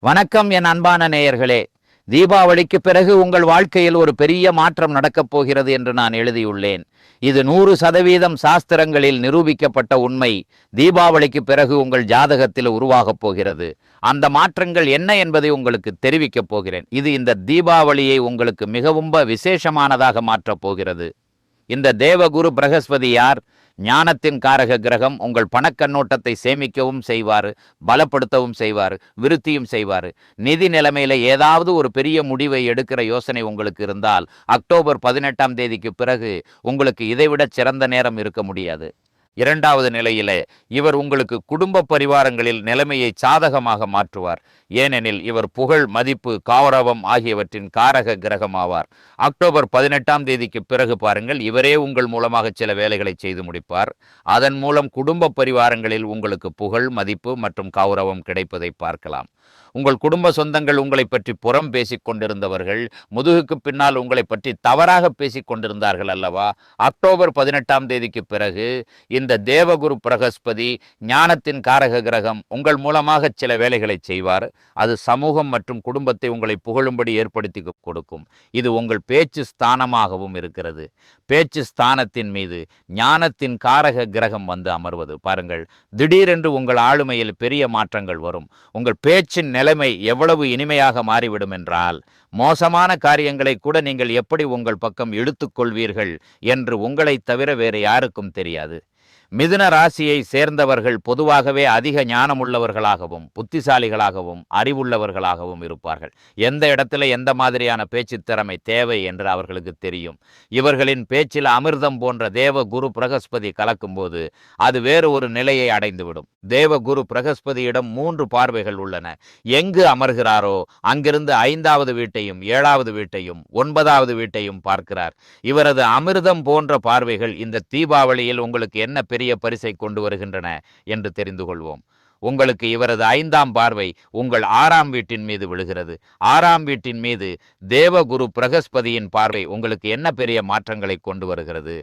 வணக்கம் என் அன்பான நேயர்களே. தீபாவளிக்கு பிறகு உங்கள் வாழ்க்கையில் ஒரு பெரிய மாற்றம் நடக்கப் போகிறது என்று நான் எழுதியுள்ளேன். இது நூறு சதவீதம் சாஸ்திரங்களில் நிரூபிக்கப்பட்ட உண்மை. தீபாவளிக்கு பிறகு உங்கள் ஜாதகத்தில் உருவாகப் போகிறது. அந்த மாற்றங்கள் என்ன என்பதை உங்களுக்கு தெரிவிக்கப் போகிறேன். இது இந்த தீபாவளியை உங்களுக்கு மிகவும் விசேஷமானதாக மாற்றப் போகிறது. இந்த தேவகுரு பிரகஸ்பதி யார்? ஞானத்தின் காரக கிரகம் உங்கள் பணக்கண்ணோட்டத்தை சேமிக்கவும் செய்வார் பலப்படுத்தவும் செய்வார் விருத்தியும் செய்வார். நிதி நிலைமையில ஏதாவது ஒரு பெரிய முடிவை எடுக்கிற யோசனை உங்களுக்கு இருந்தால் அக்டோபர் பதினெட்டாம் தேதிக்கு பிறகு உங்களுக்கு இதைவிட சிறந்த நேரம் இருக்க முடியாது. இரண்டாவது நிலையிலே இவர் உங்களுக்கு குடும்ப பரிவாரங்களில் நிலைமையை சாதகமாக மாற்றுவார். ஏனெனில் இவர் புகழ் மதிப்பு காவரவம் ஆகியவற்றின் காரக கிரகமாவார். அக்டோபர் பதினெட்டாம் தேதிக்கு பிறகு பாருங்கள் இவரே உங்கள் மூலமாக சில வேலைகளை செய்து முடிப்பார். அதன் மூலம் குடும்ப பரிவாரங்களில் உங்களுக்கு புகழ் மதிப்பு மற்றும் கௌரவம் கிடைப்பதை பார்க்கலாம். உங்கள் குடும்ப சொந்தங்கள் உங்களை பற்றி புறம் பேசிக் கொண்டிருந்தவர்கள் முதுகுக்கு பின்னால் உங்களை பற்றி தவறாக பேசிக் கொண்டிருந்தார்கள் அல்லவா? அக்டோபர் பதினெட்டாம் தேதிக்கு பிறகு இந்த தேவகுரு பிரகஸ்பதி ஞானத்தின் காரக கிரகம் உங்கள் மூலமாக சில வேலைகளை செய்வார். அது சமூகம் மற்றும் குடும்பத்தை உங்களை புகழும்படி ஏற்படுத்தி கொடுக்கும். இது உங்கள் பேச்சு ஸ்தானமாகவும் இருக்கிறது. பேச்சு ஸ்தானத்தின் மீது ஞானத்தின் காரக கிரகம் வந்து அமர்வது. பாருங்கள் திடீரென்று உங்கள் ஆளுமையில் பெரிய மாற்றங்கள் வரும். உங்கள் பேச்சின் நிலைமை எவ்வளவு இனிமையாக மாறிவிடும் என்றால் மோசமான காரியங்களை கூட நீங்கள் எப்படி உங்கள் பக்கம் இழுத்துக்கொள்வீர்கள் என்று உங்களைத் தவிர வேறு யாருக்கும் தெரியாது. மிதுன ராசியை சேர்ந்தவர்கள் பொதுவாகவே அதிக ஞானமுள்ளவர்களாகவும் புத்திசாலிகளாகவும் அறிவுள்ளவர்களாகவும் இருப்பார்கள். எந்த இடத்துல எந்த மாதிரியான பேச்சு திறமை தேவை என்று அவர்களுக்கு தெரியும். இவர்களின் பேச்சில் அமிர்தம் போன்ற தேவ குரு பிரகஸ்பதி கலக்கும்போது அது வேறு ஒரு நிலையை அடைந்துவிடும். தேவ குரு பிரகஸ்பதியிடம் மூன்று பார்வைகள் உள்ளன. எங்கு அமர்கிறாரோ அங்கிருந்து ஐந்தாவது வீட்டையும் ஏழாவது வீட்டையும் ஒன்பதாவது வீட்டையும் பார்க்கிறார். இவரது அமிர்தம் போன்ற பார்வைகள் இந்த தீபாவளியில் உங்களுக்கு என்ன பெரிய பரிசை கொண்டு வருகின்றன என்று தெரிந்து கொள்வோம். உங்களுக்கு இவரது ஐந்தாம் பார்வை உங்கள் ஆறாம் வீட்டின் மீது விழுகிறது. ஆறாம் வீட்டின் மீது தேவகுரு பிரகஸ்பதியின் பார்வை உங்களுக்கு என்ன பெரிய மாற்றங்களை கொண்டு வருகிறது?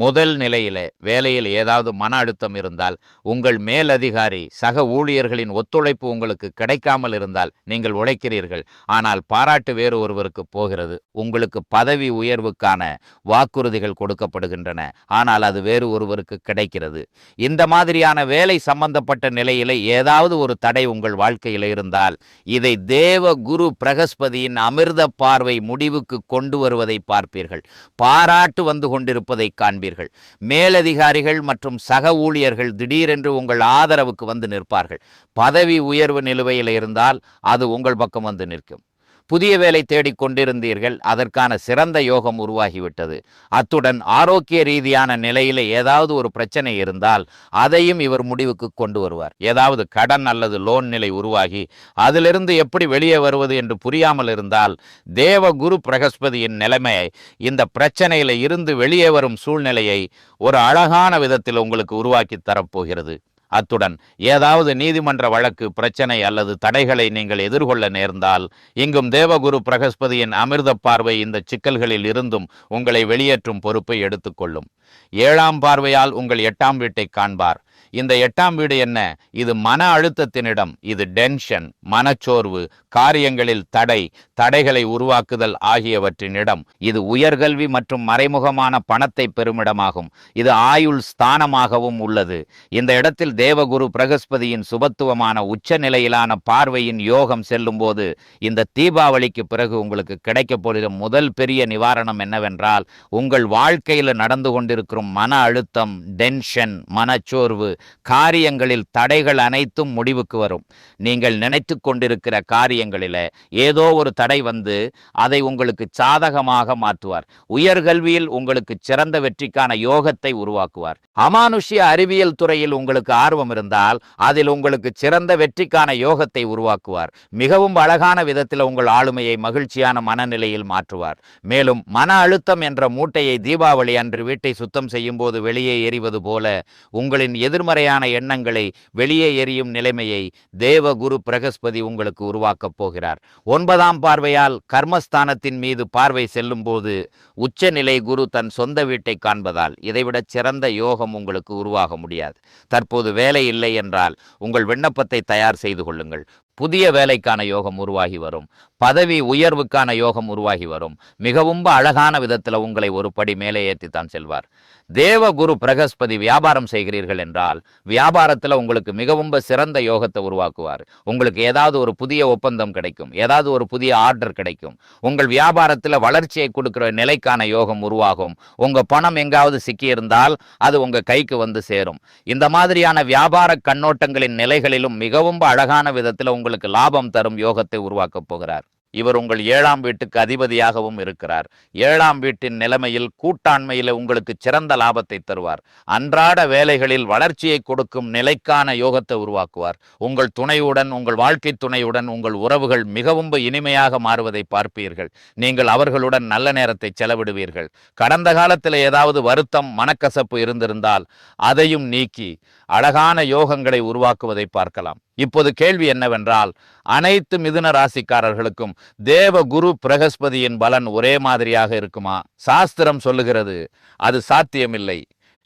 முதல் நிலையில வேலையில் ஏதாவது மன அழுத்தம் இருந்தால் உங்கள் மேலதிகாரி சக ஊழியர்களின் ஒத்துழைப்பு உங்களுக்கு கிடைக்காமல் இருந்தால் நீங்கள் உழைக்கிறீர்கள். ஆனால் பாராட்டு வேறு ஒருவருக்கு போகிறது. உங்களுக்கு பதவி உயர்வுக்கான வாக்குறுதிகள் கொடுக்கப்படுகின்றன. ஆனால் அது வேறு ஒருவருக்கு கிடைக்கிறது. இந்த மாதிரியான வேலை சம்பந்தப்பட்ட நிலையில ஏதாவது ஒரு தடை உங்கள் வாழ்க்கையில் இருந்தால் இதை தேவ குரு பிரகஸ்பதியின் அமிர்த பார்வை முடிவுக்கு கொண்டு வருவதை பார்ப்பீர்கள். பாராட்டு வந்து கொண்டிருப்பதை காண்பீர்கள். மேலதிகாரிகள் மற்றும் சக ஊழியர்கள் திடீரென்று உங்கள் ஆதரவுக்கு வந்து நிற்பார்கள். பதவி உயர்வு நிலுவையில் இருந்தால் அது உங்கள் பக்கம் வந்து நிற்கும். புதிய வேலை தேடிக் கொண்டிருந்தீர்கள். அதற்கான சிறந்த யோகம் உருவாகிவிட்டது. அத்துடன் ஆரோக்கிய ரீதியான நிலையில ஏதாவது ஒரு பிரச்சனை இருந்தால் அதையும் இவர் முடிவுக்கு கொண்டு வருவார். ஏதாவது கடன் அல்லது லோன் நிலை உருவாகி அதிலிருந்து எப்படி வெளியே வருவது என்று புரியாமல் இருந்தால் தேவ குரு பிரகஸ்பதியின் நிலைமையை இந்த பிரச்சனையில இருந்து வெளியே வரும் சூழ்நிலையை ஒரு அழகான விதத்தில் உங்களுக்கு உருவாக்கி தரப்போகிறது. அத்துடன் ஏதாவது நீதிமன்ற வழக்கு பிரச்சனை அல்லது தடைகளை நீங்கள் எதிர்கொள்ள நேர்ந்தால் இங்கும் தேவகுரு பிரகஸ்பதியின் அமிர்த பார்வை இந்த சிக்கல்களில் இருந்தும் உங்களை வெளியேற்றும் பொறுப்பை எடுத்துக்கொள்ளும். ஏழாம் பார்வையால் உங்கள் எட்டாம் வீட்டை காண்பார். இந்த எட்டாம் வீடு என்ன? இது மன அழுத்தத்தினிடம். இது டென்ஷன் மனச்சோர்வு காரியங்களில் தடை தடைகளை உருவாக்குதல் ஆகியவற்றினிடம். இது உயர்கல்வி மற்றும் மறைமுகமான பணத்தை பெருமிடமாகும். இது ஆயுள் ஸ்தானமாகவும் உள்ளது. இந்த இடத்தில் தேவகுரு பிரகஸ்பதியின் சுபத்துவமான உச்ச நிலையிலான பார்வையின் யோகம் செல்லும்போது இந்த தீபாவளிக்கு பிறகு உங்களுக்கு கிடைக்கப் போகிற முதல் பெரிய நிவாரணம் என்னவென்றால் உங்கள் வாழ்க்கையில் நடந்து கொண்டிருக்கும் மன அழுத்தம் டென்ஷன் மனச்சோர்வு காரியங்களில் தடைகள் அனைத்தும் முடிவுக்கு வரும். நீங்கள் நினைத்து கொண்டிருக்கிற காரியங்களில் ஏதோ ஒரு தடை வந்து அதை உங்களுக்கு சாதகமாக மாற்றுவார். உயர்கல்வியில் உங்களுக்கு சிறந்த வெற்றிக்கான யோகத்தை உருவாக்குவார். அமானுஷ்ய அறிவியல் துறையில் உங்களுக்கு ஆர்வம் இருந்தால் அதில் உங்களுக்கு சிறந்த வெற்றிக்கான யோகத்தை உருவாக்குவார். மிகவும் அழகான விதத்தில் உங்கள் ஆளுமையை மகிழ்ச்சியான மனநிலையில் மாற்றுவார். மேலும் மன அழுத்தம் என்ற மூட்டையை தீபாவளி அன்று வீட்டை சுத்தம் செய்யும் போது வெளியே எறிவது போல உங்களின் எதிர்மறையான எண்ணங்களை வெளியே எறியும் நிலைமையை தேவகுரு பிரகஸ்பதி உங்களுக்கு உருவாக்கப் போகிறார். ஒன்பதாம் பார்வையால் கர்மஸ்தானத்தின் மீது பார்வை செல்லும் போது உச்சநிலை குரு தன் சொந்த வீட்டை காண்பதால் இதைவிட சிறந்த யோகம் உங்களுக்கு உருவாக முடியாது. தற்போது வேலை இல்லை என்றால் உங்கள் விண்ணப்பத்தை தயார் செய்து கொள்ளுங்கள். புதிய வேலைக்கான யோகம் உருவாகி வரும். பதவி உயர்வுக்கான யோகம் உருவாகி வரும். மிகவும் அழகான விதத்தில் உங்களை ஒரு படி மேலே ஏற்றித்தான் செல்வார். தேவ குரு பிரகஸ்பதி வியாபாரம் செய்கிறீர்கள் என்றால் வியாபாரத்தில் உங்களுக்கு மிகவும் சிறந்த யோகத்தை உருவாக்குவார். உங்களுக்கு ஏதாவது ஒரு புதிய ஒப்பந்தம் கிடைக்கும். ஏதாவது ஒரு புதிய ஆர்டர் கிடைக்கும். உங்கள் வியாபாரத்தில் வளர்ச்சியை கொடுக்கிற நிலைக்கான யோகம் உருவாகும். உங்கள் பணம் எங்காவது சிக்கியிருந்தால் அது உங்கள் கைக்கு வந்து சேரும். இந்த மாதிரியான வியாபார கண்ணோட்டங்களின் நிலைகளிலும் மிகவும் அழகான விதத்தில் உங்களுக்கு லாபம் தரும் யோகத்தை உருவாக்கப் போகிறார். இவர் உங்கள் ஏழாம் வீட்டுக்கு அதிபதியாகவும் இருக்கிறார். ஏழாம் வீட்டின் நிலைமையில் கூட்டாண்மையில் உங்களுக்கு சிறந்த லாபத்தை தருவார். அன்றாட வேலைகளில் வளர்ச்சியை கொடுக்கும் நிலைக்கான யோகத்தை உருவாக்குவார். உங்கள் துணையுடன் உங்கள் வாழ்க்கை துணையுடன் உங்கள் உறவுகள் மிகவும் இனிமையாக மாறுவதை பார்ப்பீர்கள். நீங்கள் அவர்களுடன் நல்ல நேரத்தை செலவிடுவீர்கள். கடந்த காலத்தில் ஏதாவது வருத்தம் மனக்கசப்பு இருந்திருந்தால் அதையும் நீக்கி அழகான யோகங்களை உருவாக்குவதை பார்க்கலாம். இப்போது கேள்வி என்னவென்றால் அனைத்து மிதுன ராசிக்காரர்களுக்கும் தேவ குரு பிரகஸ்பதியின் பலன் ஒரே மாதிரியாக இருக்குமா? சாஸ்திரம் சொல்லுகிறது அது சாத்தியமில்லை.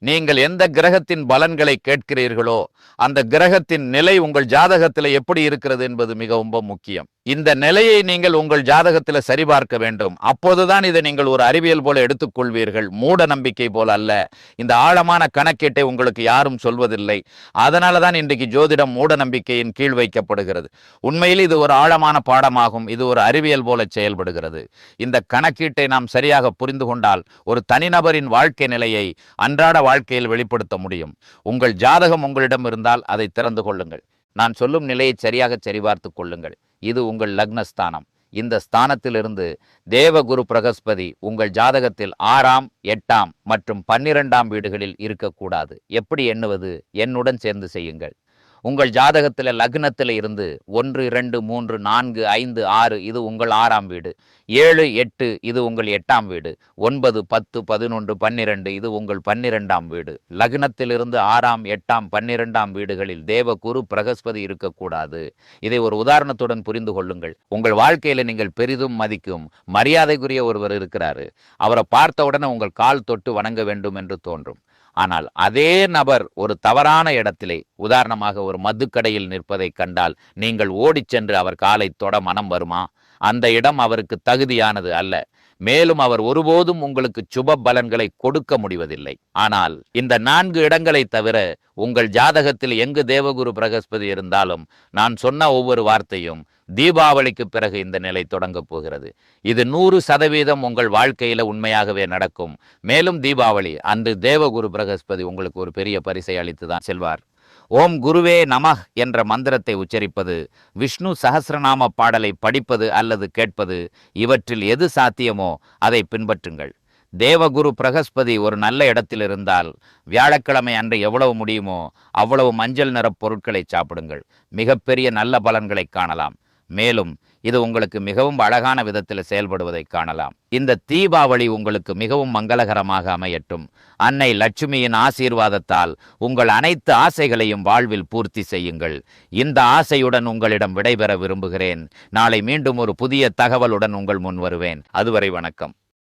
நீங்கள் எந்த கிரகத்தின் பலன்களை கேட்கிறீர்களோ அந்த கிரகத்தின் நிலை உங்கள் ஜாதகத்தில் எப்படி இருக்கிறது என்பது மிகவும் முக்கியம். இந்த நிலையை நீங்கள் உங்கள் ஜாதகத்தில் சரிபார்க்க வேண்டும். அப்போதுதான் இதை நீங்கள் ஒரு அறிவியல் போல எடுத்துக்கொள்வீர்கள். மூட நம்பிக்கை போல அல்ல. இந்த ஆழமான கணக்கீட்டை உங்களுக்கு யாரும் சொல்வதில்லை. அதனால தான் இன்றைக்கு ஜோதிடம் மூட நம்பிக்கையின் கீழ் வைக்கப்படுகிறது. உண்மையில் இது ஒரு ஆழமான பாடமாகும். இது ஒரு அறிவியல் போல செயல்படுகிறது. இந்த கணக்கீட்டை நாம் சரியாக புரிந்து கொண்டால் ஒரு தனிநபரின் வாழ்க்கை நிலையை அன்றாட வாழ்க்கையில் வெளிப்படுத்த முடியும். உங்கள் ஜாதகம் உங்களிடம் இருந்தால் அதை திறந்து கொள்ளுங்கள். நான் சொல்லும் நிலையை சரியாக சரிபார்த்து கொள்ளுங்கள். இது உங்கள் லக்னஸ்தானம். இந்த ஸ்தானத்திலிருந்து தேவகுரு பிரகஸ்பதி உங்கள் ஜாதகத்தில் ஆறாம் எட்டாம் மற்றும் பன்னிரெண்டாம் வீடுகளில் இருக்கக்கூடாது. எப்படி எண்ணுவது? என்னுடன் சேர்ந்து செய்யுங்கள். உங்கள் ஜாதகத்தில் லக்னத்தில் இருந்து ஒன்று இரண்டு மூன்று நான்கு ஐந்து ஆறு இது உங்கள் ஆறாம் வீடு. ஏழு எட்டு இது உங்கள் எட்டாம் வீடு. ஒன்பது பத்து பதினொன்று பன்னிரண்டு இது உங்கள் பன்னிரெண்டாம் வீடு. லக்னத்திலிருந்து ஆறாம் எட்டாம் பன்னிரெண்டாம் வீடுகளில் தேவகுரு பிரகஸ்பதி இருக்கக்கூடாது. இதை ஒரு உதாரணத்துடன் புரிந்து கொள்ளுங்கள். உங்கள் வாழ்க்கையில நீங்கள் பெரிதும் மதிக்கும் மரியாதைக்குரிய ஒருவர் இருக்கிறாரு. அவரை பார்த்த உடனே உங்கள் கால் தொட்டு வணங்க வேண்டும் என்று தோன்றும். ஆனால் அதே நபர் ஒரு தவறான இடத்திலே உதாரணமாக ஒரு மதுக்கடையில் நிற்பதை கண்டால் நீங்கள் ஓடிச் சென்று அவர் காலை தொட மனம் வருமா? அந்த இடம் அவருக்கு தகுதியானது அல்ல. மேலும் அவர் ஒருபோதும் உங்களுக்கு சுப பலன்களை கொடுக்க முடிவதில்லை. ஆனால் இந்த நான்கு இடங்களை தவிர உங்கள் ஜாதகத்தில் எங்கு தேவகுரு பிரகஸ்பதி இருந்தாலும் நான் சொன்ன ஒவ்வொரு வார்த்தையும் தீபாவளிக்கு பிறகு இந்த நிலை தொடங்கப் போகிறது. இது நூறு சதவீதம் உங்கள் வாழ்க்கையில உண்மையாகவே நடக்கும். மேலும் தீபாவளி அன்று தேவகுரு பிரகஸ்பதி உங்களுக்கு ஒரு பெரிய பரிசை அளித்துதான் செல்வார். ஓம் குருவே நமஹ் என்ற மந்திரத்தை உச்சரிப்பது விஷ்ணு சகசிரநாம பாடலை படிப்பது அல்லது கேட்பது இவற்றில் எது சாத்தியமோ அதை பின்பற்றுங்கள். தேவகுரு பிரகஸ்பதி ஒரு நல்ல இடத்தில் இருந்தால் வியாழக்கிழமை அன்று எவ்வளவு முடியுமோ அவ்வளவு மஞ்சள் நிற பொருட்களை சாப்பிடுங்கள். மிகப்பெரிய நல்ல பலன்களை காணலாம். மேலும் இது உங்களுக்கு மிகவும் அழகான விதத்தில் செயல்படுவதை காணலாம். இந்த தீபாவளி உங்களுக்கு மிகவும் மங்களகரமாக அமையட்டும். அன்னை லட்சுமியின் ஆசீர்வாதத்தால் உங்கள் அனைத்து ஆசைகளையும் வாழ்வில் பூர்த்தி செய்யுங்கள். இந்த ஆசையுடன் உங்களிடம் விடைபெற விரும்புகிறேன். நாளை மீண்டும் ஒரு புதிய தகவலுடன் உங்கள் முன் வருவேன். அதுவரை வணக்கம்.